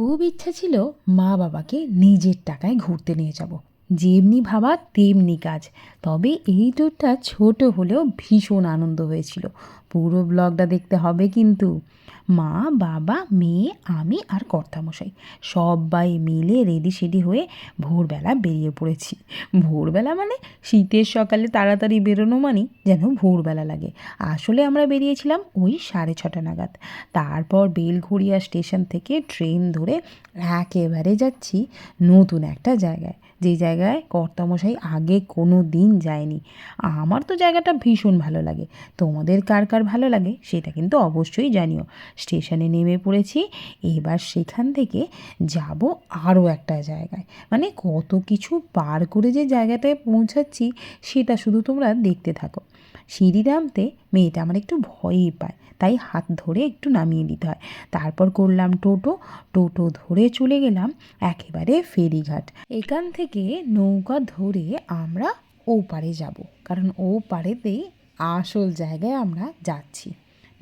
খুব ইচ্ছা ছিল মা বাবাকে নিজের টাকায় ঘুরতে নিয়ে যাব। যেমনি ভাবা তেমনি কাজ। তবে এই ট্যুরটা ছোট হলেও ভীষণ আনন্দ হয়েছিল। পুরো ব্লগটা দেখতে হবে কিন্তু। মা, বাবা, মেয়ে, আমি আর কর্তামশাই। সবাই মিলে রেডি সেডি হয়ে ভোরবেলা বেরিয়ে পড়েছি। ভোরবেলা মানে শীতের সকালে তাড়াতাড়ি বেরোনো মানেই যেন ভোরবেলা লাগে। আসলে আমরা বেরিয়েছিলাম ওই সাড়ে ছটা নাগাদ। তারপর বেলঘড়িয়া স্টেশন থেকে ট্রেন ধরে একেবারে যাচ্ছি নতুন একটা জায়গায়। যে জায়গায় কর্তামশাই আগে কোনো দিন যায়নি। আমার তো জায়গাটা ভীষণ ভালো লাগে। তোমাদের কার কার ভালো লাগে সেটা কিন্তু অবশ্যই জানিও। স্টেশনে নেমে পড়েছি, এবার সেখান থেকে যাব আরও একটা জায়গায়। মানে কত কিছু পার করে যে জায়গাটায় পৌঁছাচ্ছি সেটা শুধু তোমরা দেখতে থাকো। সিঁড়ি নামতে মেয়েটা আমার একটু ভয়ই পায়। তাই হাত ধরে একটু নামিয়ে দিতে হয়। তারপর করলাম টোটো। টোটো ধরে চলে গেলাম একেবারে ফেরিঘাট। এখান থেকে নৌকা ধরে আমরা ও পারে যাব। কারণ ও পারেতেই আসল জায়গায় আমরা যাচ্ছি।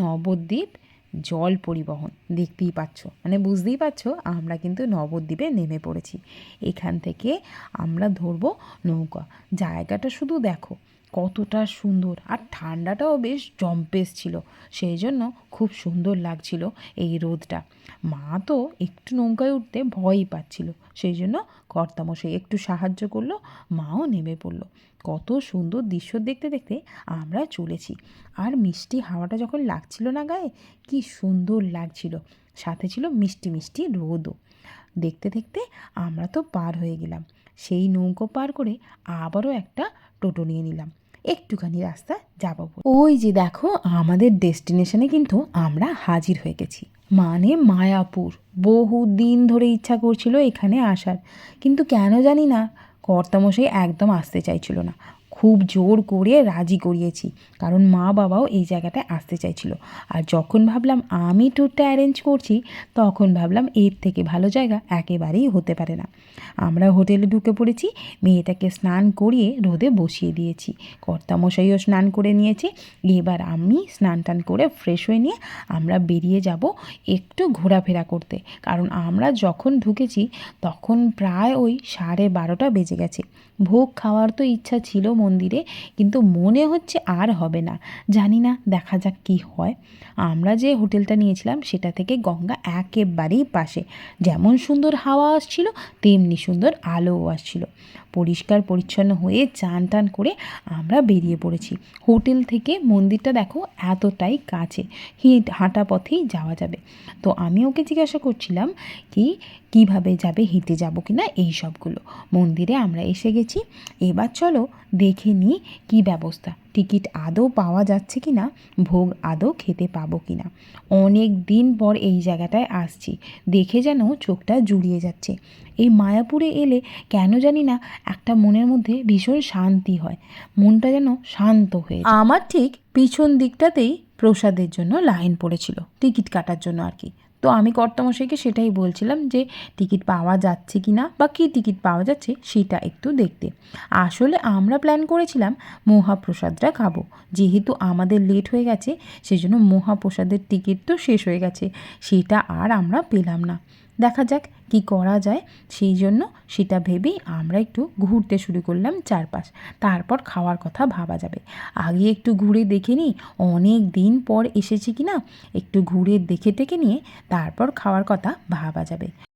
নবদ্বীপ জল পরিবহন। দেখতেই পাচ্ছ। মানে বুঝতেই পারছ আমরা কিন্তু নবদ্বীপে নেমে পড়েছি। এখান থেকে আমরা ধরবো নৌকা। জায়গাটা শুধু দেখো। কতটা সুন্দর। আর ঠান্ডাটাও বেশ জম্পেস ছিল, সেই জন্য খুব সুন্দর লাগছিল এই রোদটা। মা তো একটু নৌকায় উঠতে ভয়ই পাচ্ছিল, সেই জন্য কর্তামশাই একটু সাহায্য করল, মাও নেমে পড়ল। কত সুন্দর দৃশ্য দেখতে দেখতে আমরা চলেছি। আর মিষ্টি হাওয়াটা যখন লাগছিল না গায়ে, কি সুন্দর লাগছিল। সাথে ছিল মিষ্টি মিষ্টি রোদও। দেখতে দেখতে আমরা তো পার হয়ে গেলাম। সেই নৌকো পার করে আবারও একটা টোটো নিয়ে নিলাম। একটুখানি রাস্তা যাব ওই যে দেখো, আমাদের ডেস্টিনেশনে কিন্তু আমরা হাজির হয়ে গেছি। মানে মায়াপুর। বহু দিন ধরে ইচ্ছা করছিল এখানে আসার। কিন্তু কেন জানি না, কর্তামশাই একদম আসতে চাইছিল না। খুব জোর করে রাজি করিয়েছি। কারণ মা বাবাও এই জায়গাটায় আসতে চাইছিল। আর যখন ভাবলাম আমি ট্যুরটা অ্যারেঞ্জ করছি, তখন ভাবলাম এর থেকে ভালো জায়গা একেবারেই হতে পারে না। আমরা হোটেলে ঢুকে পড়েছি, মেয়েটাকে স্নান করিয়ে রোদে বসিয়ে দিয়েছি। কর্তামশাইও স্নান করে নিয়েছে। এবার আমি স্নান টান করে ফ্রেশ হয়ে নিয়ে আমরা বেরিয়ে যাব একটু ঘোরাফেরা করতে। কারণ আমরা যখন ঢুকেছি, তখন প্রায় ওই সাড়ে বারোটা বেজে গেছে। ভোগ খাওয়ার তো ইচ্ছা ছিল মন্দিরে, কিন্তু মনে হচ্ছে আর হবে না। জানি না, দেখা যাক কি হয়। আমরা যে হোটেলটা নিয়েছিলাম, সেটা থেকে গঙ্গা একেবারেই পাশে। যেমন সুন্দর হাওয়া আসছিল, তেমনি সুন্দর আলোও আসছিল। পরিষ্কার পরিচ্ছন্ন হয়ে চান টান করে আমরা বেরিয়ে পড়েছি। হোটেল থেকে মন্দিরটা দেখো এতটাই কাছে। হিট হাঁটা পথেই যাওয়া যাবে। তো আমি ওকে জিজ্ঞাসা করছিলাম কি, কীভাবে যাবে, হেঁটে যাব কি না এই সবগুলো। মন্দিরে আমরা এসে গেছি। এবার চলো দেখে নিই কী ব্যবস্থা। টিকিট আদৌ পাওয়া যাচ্ছে কি না ভোগ আদৌ খেতে পাবো কি না অনেক দিন পর এই জায়গাটায় আসছি। দেখে যেন চোখটা জুড়িয়ে যাচ্ছে। এই মায়াপুরে এলে কেন জানি না একটা মনের মধ্যে ভীষণ শান্তি হয়। মনটা যেন শান্ত হয়ে আমার ঠিক পিছন দিকটাতেই প্রসাদের জন্য লাইন পড়েছিল। টিকিট কাটার জন্য আর কি। তো আমি কর্তামশাইকে সেটাই বলছিলাম যে, টিকিট পাওয়া যাচ্ছে কি না বা কী টিকিট পাওয়া যাচ্ছে সেটা একটু দেখতে। আসলে আমরা প্ল্যান করেছিলাম মহাপ্রসাদটা খাব। যেহেতু আমাদের লেট হয়ে গেছে, সেজন্য মহাপ্রসাদের টিকিট তো শেষ হয়ে গেছে। সেটা আর আমরা পেলাম না। দেখা যাক কি করা যায়। সেই জন্য সেটা ভেবেই আমরা একটু ঘুরতে শুরু করলাম চারপাশ। তারপর খাওয়ার কথা ভাবা যাবে। আগে একটু ঘুরে দেখে নিই, অনেক দিন পর এসেছি কি না একটু ঘুরে দেখে টেকে নিয়ে তারপর খাওয়ার কথা ভাবা যাবে।